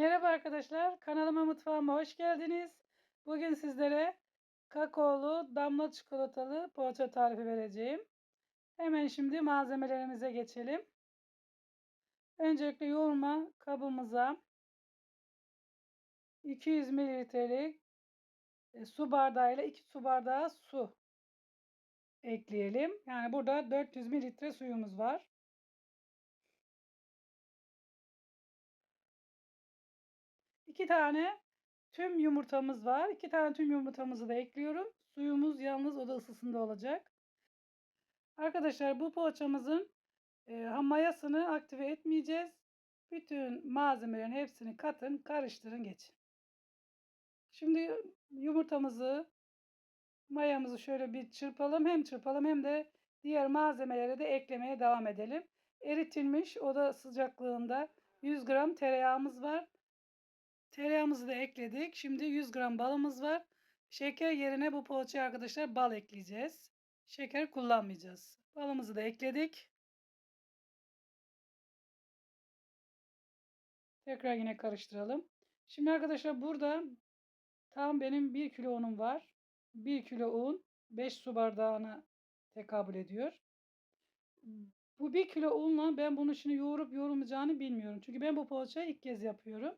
Merhaba arkadaşlar, kanalıma mutfağıma hoş geldiniz. Bugün sizlere kakaolu damla çikolatalı poğaça tarifi vereceğim. Hemen şimdi malzemelerimize geçelim. Öncelikle yoğurma kabımıza 200 mililitrelik e, su bardağıyla 2 su bardağı su ekleyelim. Yani burada 400 mililitre suyumuz var. İki tane tüm yumurtamız var. İki tane tüm yumurtamızı da ekliyorum. Suyumuz yalnız oda ısısında olacak. Arkadaşlar bu poğaçamızın e, mayasını aktive etmeyeceğiz. Bütün malzemelerin hepsini katın, karıştırın, geçin. Şimdi yumurtamızı, mayamızı şöyle bir çırpalım. Hem çırpalım hem de diğer malzemeleri de eklemeye devam edelim. Eritilmiş oda sıcaklığında 100 gram tereyağımız var. Tereyağımızı da ekledik. Şimdi 100 gram balımız var. Şeker yerine bu poğaçaya arkadaşlar bal ekleyeceğiz. Şeker kullanmayacağız. Balımızı da ekledik. Tekrar yine karıştıralım. Şimdi arkadaşlar burada tam benim 1 kilo unum var. 1 kilo un 5 su bardağına tekabül ediyor. Bu 1 kilo unla ben bunu şimdi yoğurup yoğurmayacağını bilmiyorum. Çünkü ben bu poğaçayı ilk kez yapıyorum.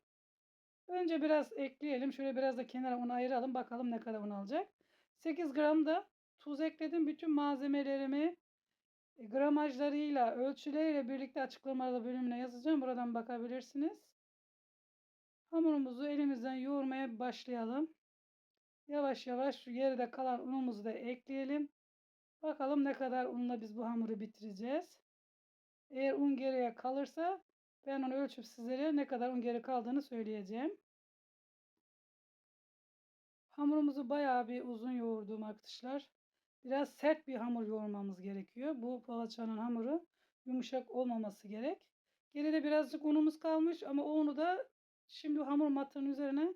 Önce biraz ekleyelim. Şöyle biraz da kenara un ayıralım. Bakalım ne kadar un alacak. 8 gram da tuz ekledim. Bütün malzemelerimi e, gramajlarıyla, ölçüleriyle birlikte açıklamalı bölümüne yazacağım. Buradan bakabilirsiniz. Hamurumuzu elimizden yoğurmaya başlayalım. Yavaş yavaş şu geride kalan unumuzu da ekleyelim. Bakalım ne kadar unla biz bu hamuru bitireceğiz. Eğer un geriye kalırsa ben onu ölçüp sizlere ne kadar un geri kaldığını söyleyeceğim. Hamurumuzu bayağı bir uzun yoğurdum arkadaşlar. Biraz sert bir hamur yoğurmamız gerekiyor. Bu poğaçanın hamuru yumuşak olmaması gerek. Geride birazcık unumuz kalmış ama o unu da şimdi hamur matının üzerine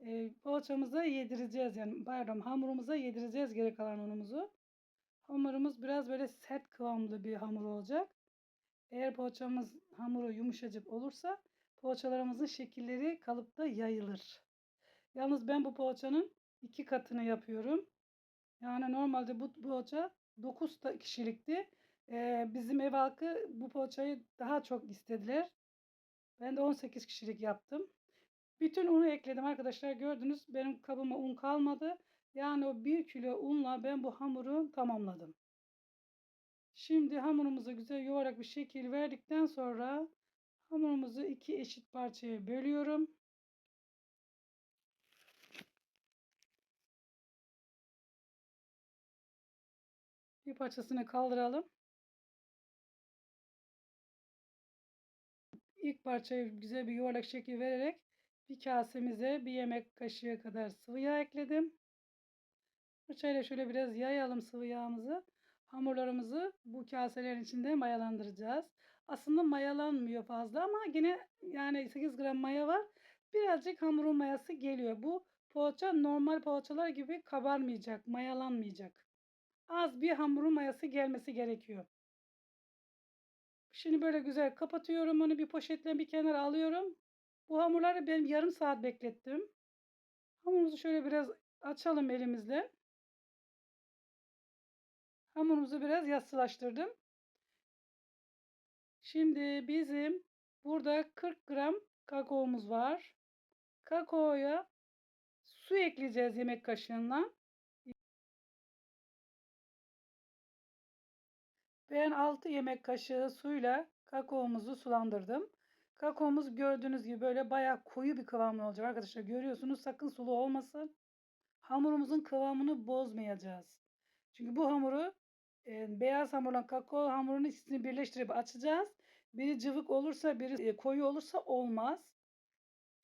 e, poğaçamıza yedireceğiz. Yani pardon hamurumuza yedireceğiz geri kalan unumuzu. Hamurumuz biraz böyle sert kıvamlı bir hamur olacak. Eğer poğaçamız hamuru yumuşacık olursa poğaçalarımızın şekilleri kalıpta yayılır. Yalnız ben bu poğaçanın iki katını yapıyorum. Yani normalde bu poğaça 9 kişilikti. Ee, bizim ev halkı bu poğaçayı daha çok istediler. Ben de 18 kişilik yaptım. Bütün unu ekledim arkadaşlar. Gördünüz benim kabıma un kalmadı. Yani o 1 kilo unla ben bu hamuru tamamladım. Şimdi hamurumuza güzel yuvarlak bir şekil verdikten sonra hamurumuzu iki eşit parçaya bölüyorum. Bir parçasını kaldıralım. İlk parçayı güzel bir yuvarlak şekil vererek bir kasemize bir yemek kaşığı kadar sıvı yağ ekledim. Fırçayla şöyle biraz yayalım sıvı yağımızı. Hamurlarımızı bu kaselerin içinde mayalandıracağız. Aslında mayalanmıyor fazla ama yine yani 8 gram maya var. Birazcık hamurun mayası geliyor. Bu poğaça normal poğaçalar gibi kabarmayacak, mayalanmayacak az bir hamurun mayası gelmesi gerekiyor. Şimdi böyle güzel kapatıyorum onu bir poşetle bir kenara alıyorum. Bu hamurları ben yarım saat beklettim. Hamurumuzu şöyle biraz açalım elimizle. Hamurumuzu biraz yassılaştırdım. Şimdi bizim burada 40 gram kakaomuz var. Kakaoya su ekleyeceğiz yemek kaşığından. Ben 6 yemek kaşığı suyla kakaomuzu sulandırdım. Kakaomuz gördüğünüz gibi böyle bayağı koyu bir kıvamlı olacak arkadaşlar. Görüyorsunuz sakın sulu olmasın. Hamurumuzun kıvamını bozmayacağız. Çünkü bu hamuru e, beyaz hamurla kakao hamurunu ikisini birleştirip açacağız. Biri cıvık olursa biri e, koyu olursa olmaz.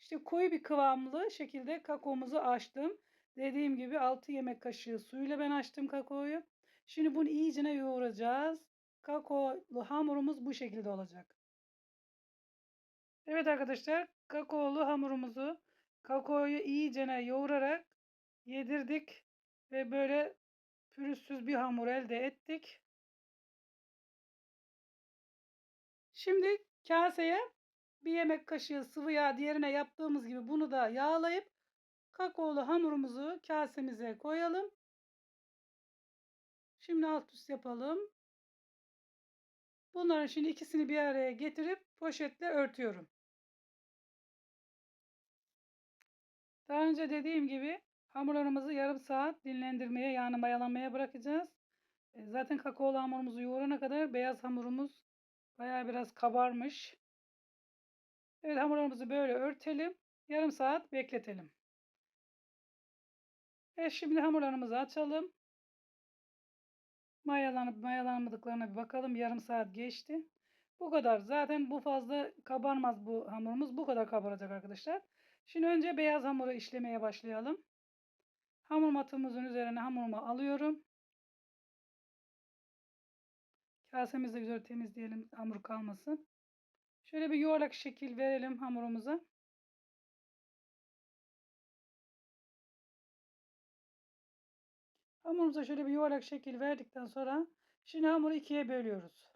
İşte koyu bir kıvamlı şekilde kakaomuzu açtım. Dediğim gibi 6 yemek kaşığı suyla ben açtım kakaoyu. Şimdi bunu iyicene yoğuracağız. Kakaolu hamurumuz bu şekilde olacak. Evet arkadaşlar kakaolu hamurumuzu kakaoyu iyicene yoğurarak yedirdik ve böyle pürüzsüz bir hamur elde ettik. Şimdi kaseye Bir yemek kaşığı sıvı yağ diğerine yaptığımız gibi bunu da yağlayıp kakaolu hamurumuzu kasemize koyalım. Şimdi alt üst yapalım. Bunların şimdi ikisini bir araya getirip poşetle örtüyorum. Daha önce dediğim gibi hamurlarımızı yarım saat dinlendirmeye yani mayalanmaya bırakacağız. E, zaten kakaolu hamurumuzu yoğurana kadar beyaz hamurumuz bayağı biraz kabarmış. Evet hamurlarımızı böyle örtelim. Yarım saat bekletelim. Evet şimdi hamurlarımızı açalım. Mayalanıp mayalanmadıklarına bir bakalım. Yarım saat geçti. Bu kadar. Zaten bu fazla kabarmaz bu hamurumuz. Bu kadar kabaracak arkadaşlar. Şimdi önce beyaz hamuru işlemeye başlayalım. Hamur matımızın üzerine hamurumu alıyorum. Kasemizi güzel temizleyelim hamur kalmasın. Şöyle bir yuvarlak şekil verelim hamurumuza. Hamurumuza şöyle bir yuvarlak şekil verdikten sonra şimdi hamuru ikiye bölüyoruz.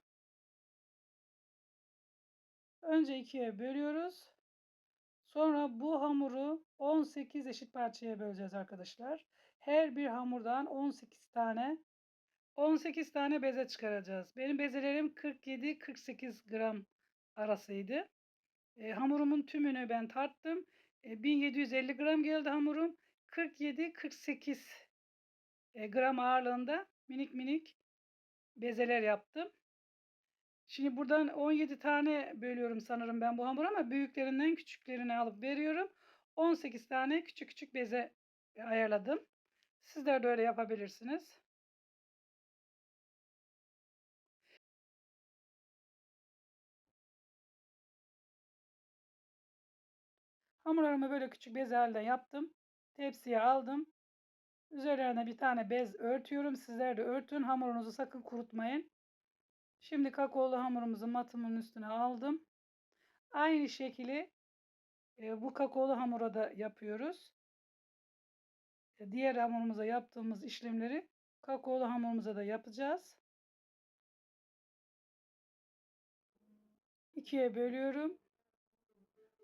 Önce ikiye bölüyoruz. Sonra bu hamuru 18 eşit parçaya böleceğiz arkadaşlar. Her bir hamurdan 18 tane 18 tane beze çıkaracağız. Benim bezelerim 47-48 gram arasıydı. E, hamurumun tümünü ben tarttım. E, 1750 gram geldi hamurum. 47-48 e, gram ağırlığında minik minik bezeler yaptım. Şimdi buradan 17 tane bölüyorum sanırım ben bu hamuru ama büyüklerinden küçüklerini alıp veriyorum. 18 tane küçük küçük beze ayarladım. Sizler de öyle yapabilirsiniz. Hamurlarımı böyle küçük bez halde yaptım. Tepsiye aldım. Üzerlerine bir tane bez örtüyorum. Sizler de örtün. Hamurunuzu sakın kurutmayın. Şimdi kakaolu hamurumuzu matımın üstüne aldım. Aynı şekli e, bu kakaolu hamura da yapıyoruz. E, diğer hamurumuza yaptığımız işlemleri kakaolu hamurumuza da yapacağız. İkiye bölüyorum.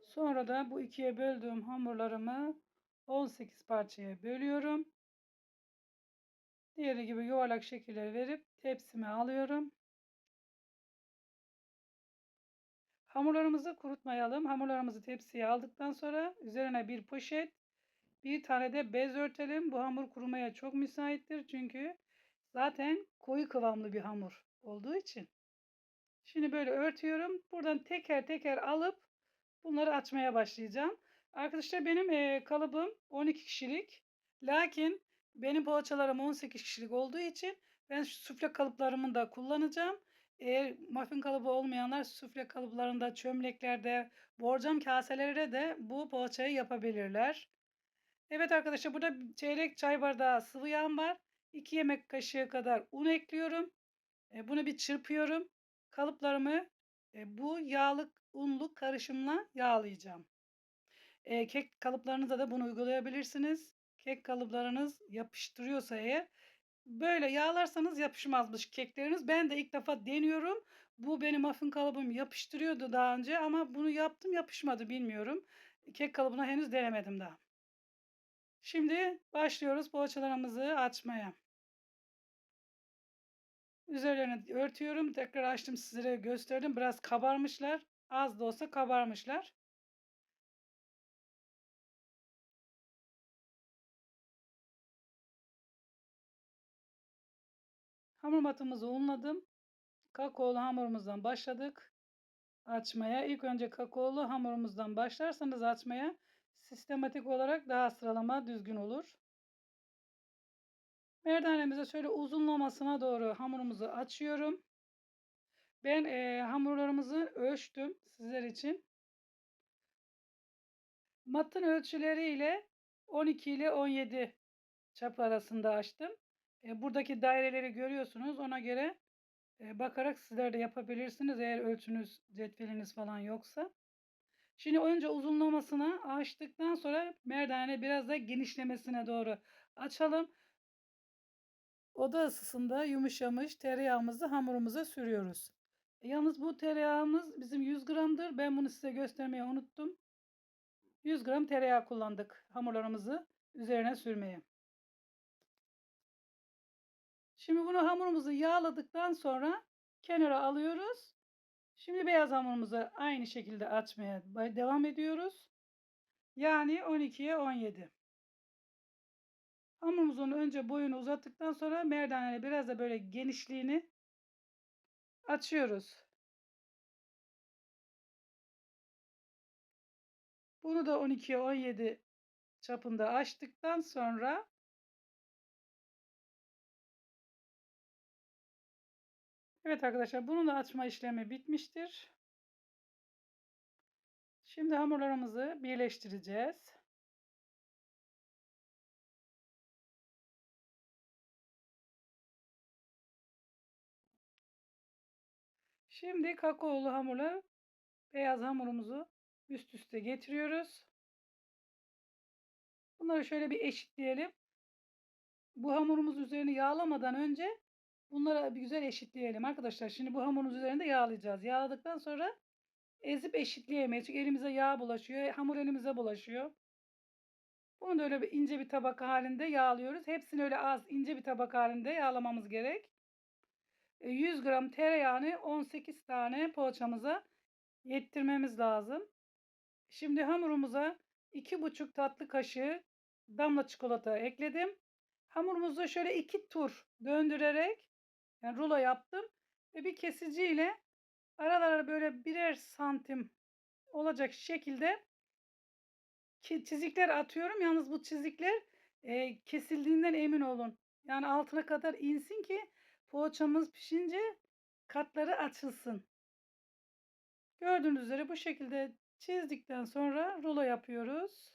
Sonra da bu ikiye böldüğüm hamurlarımı 18 parçaya bölüyorum. Diğeri gibi yuvarlak şekiller verip tepsime alıyorum. Hamurlarımızı kurutmayalım. Hamurlarımızı tepsiye aldıktan sonra üzerine bir poşet, bir tane de bez örtelim. Bu hamur kurumaya çok müsaittir. Çünkü zaten koyu kıvamlı bir hamur olduğu için. Şimdi böyle örtüyorum. Buradan teker teker alıp bunları açmaya başlayacağım. Arkadaşlar benim e, kalıbım 12 kişilik. Lakin benim poğaçalarım 18 kişilik olduğu için ben sufle kalıplarımı da kullanacağım. Eğer muffin kalıbı olmayanlar sufle kalıplarında, çömleklerde, borcam kaselerde de bu poğaçayı yapabilirler. Evet arkadaşlar burada çeyrek çay bardağı sıvı yağım var. 2 yemek kaşığı kadar un ekliyorum. E, bunu bir çırpıyorum. Kalıplarımı e, bu yağlı unlu karışımla yağlayacağım. E, kek kalıplarınıza da bunu uygulayabilirsiniz. Kek kalıplarınız yapıştırıyorsa eğer Böyle yağlarsanız yapışmazmış kekleriniz. Ben de ilk defa deniyorum. Bu benim muffin kalıbım yapıştırıyordu daha önce ama bunu yaptım yapışmadı bilmiyorum. Kek kalıbına henüz denemedim daha. Şimdi başlıyoruz poğaçalarımızı açmaya. Üzerlerini örtüyorum. Tekrar açtım sizlere gösterdim. Biraz kabarmışlar. Az da olsa kabarmışlar. Hamur matımızı unladım. Kakaolu hamurumuzdan başladık açmaya. İlk önce kakaolu hamurumuzdan başlarsanız açmaya sistematik olarak daha sıralama düzgün olur. Merdanemize şöyle uzunlamasına doğru hamurumuzu açıyorum. Ben e, hamurlarımızı ölçtüm sizler için. Matın ölçüleriyle 12 ile 17 çap arasında açtım. E, buradaki daireleri görüyorsunuz. Ona göre e, bakarak sizler de yapabilirsiniz eğer ölçünüz, cetveliniz falan yoksa. Şimdi önce uzunlamasına açtıktan sonra merdane biraz da genişlemesine doğru açalım. Oda ısısında yumuşamış tereyağımızı hamurumuza sürüyoruz. Yalnız bu tereyağımız bizim 100 gramdır. Ben bunu size göstermeyi unuttum. 100 gram tereyağı kullandık hamurlarımızı üzerine sürmeye. Şimdi bunu hamurumuzu yağladıktan sonra kenara alıyoruz. Şimdi beyaz hamurumuzu aynı şekilde açmaya devam ediyoruz. Yani 12'ye 17. Hamurumuzun önce boyunu uzattıktan sonra merdaneyle biraz da böyle genişliğini açıyoruz. Bunu da 12'ye 17 çapında açtıktan sonra Evet arkadaşlar bunun da açma işlemi bitmiştir. Şimdi hamurlarımızı birleştireceğiz. Şimdi kakaolu hamurla beyaz hamurumuzu üst üste getiriyoruz. Bunları şöyle bir eşitleyelim. Bu hamurumuz üzerine yağlamadan önce bunları bir güzel eşitleyelim arkadaşlar. Şimdi bu hamurumuz üzerinde yağlayacağız. Yağladıktan sonra ezip eşitleyemeyiz. Çünkü elimize yağ bulaşıyor. Hamur elimize bulaşıyor. Bunu da öyle bir ince bir tabak halinde yağlıyoruz. Hepsini öyle az ince bir tabak halinde yağlamamız gerek. 100 e, gram tereyağını 18 tane poğaçamıza yettirmemiz lazım. Şimdi hamurumuza 2,5 tatlı kaşığı damla çikolata ekledim. Hamurumuzu şöyle iki tur döndürerek yani rulo yaptım ve bir kesiciyle aralara böyle birer santim olacak şekilde çizikler atıyorum. Yalnız bu çizikler e, kesildiğinden emin olun. Yani altına kadar insin ki poğaçamız pişince katları açılsın. Gördüğünüz üzere bu şekilde çizdikten sonra rulo yapıyoruz.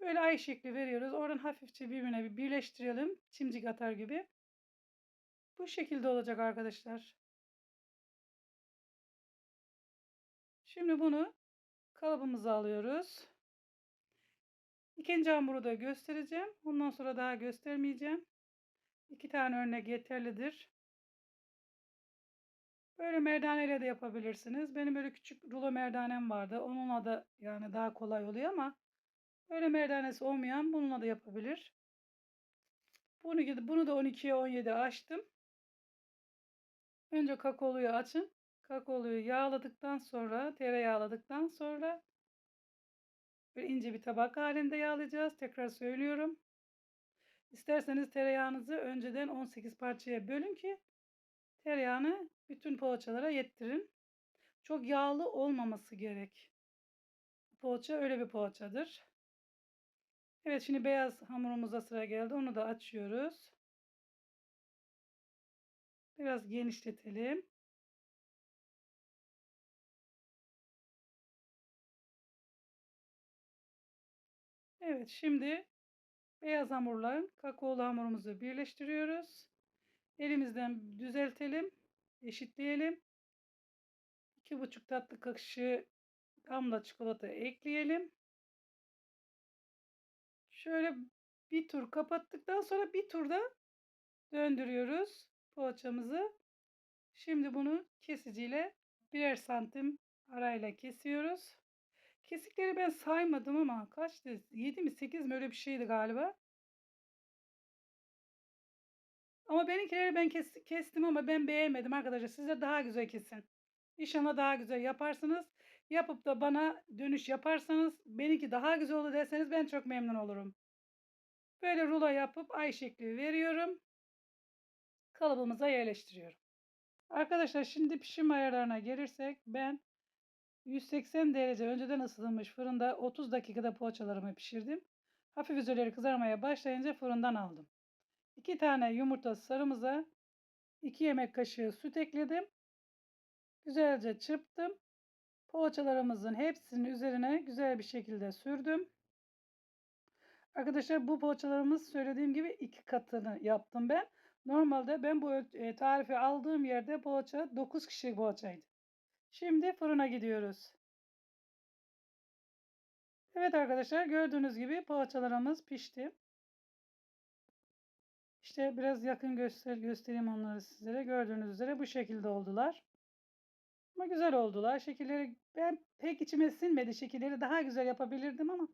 Böyle ay şekli veriyoruz. Oradan hafifçe birbirine bir birleştirelim. Çimcik atar gibi. Bu şekilde olacak arkadaşlar. Şimdi bunu kalıbımıza alıyoruz. İkinci hamuru da göstereceğim. Ondan sonra daha göstermeyeceğim. İki tane örnek yeterlidir. Böyle merdaneyle de yapabilirsiniz. Benim böyle küçük rulo merdanem vardı. Onunla da yani daha kolay oluyor ama böyle merdanesi olmayan bununla da yapabilir. Bunu, bunu da 12'ye 17 açtım. Önce kakaoluyu açın. Kakaoluyu yağladıktan sonra, tereyağladıktan sonra böyle ince bir tabak halinde yağlayacağız. Tekrar söylüyorum. İsterseniz tereyağınızı önceden 18 parçaya bölün ki tereyağını bütün poğaçalara yettirin. Çok yağlı olmaması gerek. Poğaça öyle bir poğaçadır. Evet şimdi beyaz hamurumuza sıra geldi. Onu da açıyoruz. Biraz genişletelim. Evet şimdi beyaz hamurla kakaolu hamurumuzu birleştiriyoruz. Elimizden düzeltelim. Eşitleyelim. 2,5 tatlı kaşığı damla çikolata ekleyelim. Şöyle bir tur kapattıktan sonra bir turda döndürüyoruz poğaçamızı. Şimdi bunu kesiciyle birer santim arayla kesiyoruz. Kesikleri ben saymadım ama kaçtı? 7 mi 8 mi öyle bir şeydi galiba. Ama benimkileri ben kes, kestim ama ben beğenmedim arkadaşlar. Sizler daha güzel kesin. İnşallah daha güzel yaparsınız. Yapıp da bana dönüş yaparsanız benimki daha güzel oldu derseniz ben çok memnun olurum. Böyle rulo yapıp ay şekli veriyorum. Kalıbımıza yerleştiriyorum. Arkadaşlar şimdi pişim ayarlarına gelirsek ben 180 derece önceden ısıtılmış fırında 30 dakikada poğaçalarımı pişirdim. Hafif üzerleri kızarmaya başlayınca fırından aldım. 2 tane yumurta sarımıza 2 yemek kaşığı süt ekledim. Güzelce çırptım. Poğaçalarımızın hepsinin üzerine güzel bir şekilde sürdüm. Arkadaşlar bu poğaçalarımız söylediğim gibi iki katını yaptım ben. Normalde ben bu e, tarifi aldığım yerde poğaça 9 kişilik poğaçaydı. Şimdi fırına gidiyoruz. Evet arkadaşlar gördüğünüz gibi poğaçalarımız pişti. İşte biraz yakın göster göstereyim onları sizlere. Gördüğünüz üzere bu şekilde oldular. Ama güzel oldular. Şekilleri ben pek içime sinmedi. Şekilleri daha güzel yapabilirdim ama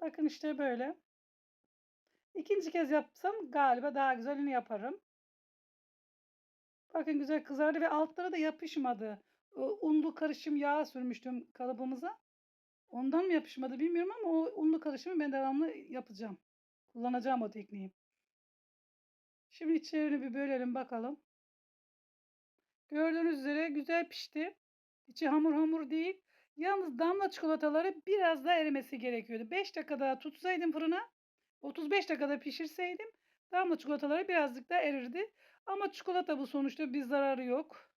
bakın işte böyle. İkinci kez yapsam galiba daha güzelini yaparım. Bakın güzel kızardı ve altları da yapışmadı. Unlu karışım yağ sürmüştüm kalıbımıza. Ondan mı yapışmadı bilmiyorum ama o unlu karışımı ben devamlı yapacağım. Kullanacağım o tekniği. Şimdi içlerini bir bölelim bakalım. Gördüğünüz üzere güzel pişti. İçi hamur hamur değil. Yalnız damla çikolataları biraz daha erimesi gerekiyordu. 5 dakika daha tutsaydım fırına 35 dakikada pişirseydim damla çikolataları birazcık daha erirdi. Ama çikolata bu sonuçta bir zararı yok.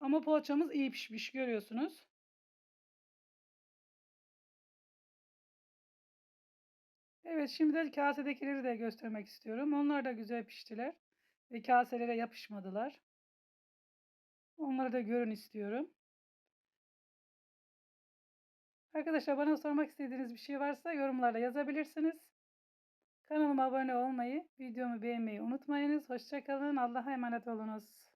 Ama poğaçamız iyi pişmiş görüyorsunuz. Evet şimdi de kasedekileri de göstermek istiyorum. Onlar da güzel piştiler. Ve kaselere yapışmadılar. Onları da görün istiyorum. Arkadaşlar bana sormak istediğiniz bir şey varsa yorumlarda yazabilirsiniz. Kanalıma abone olmayı, videomu beğenmeyi unutmayınız. Hoşçakalın. Allah'a emanet olunuz.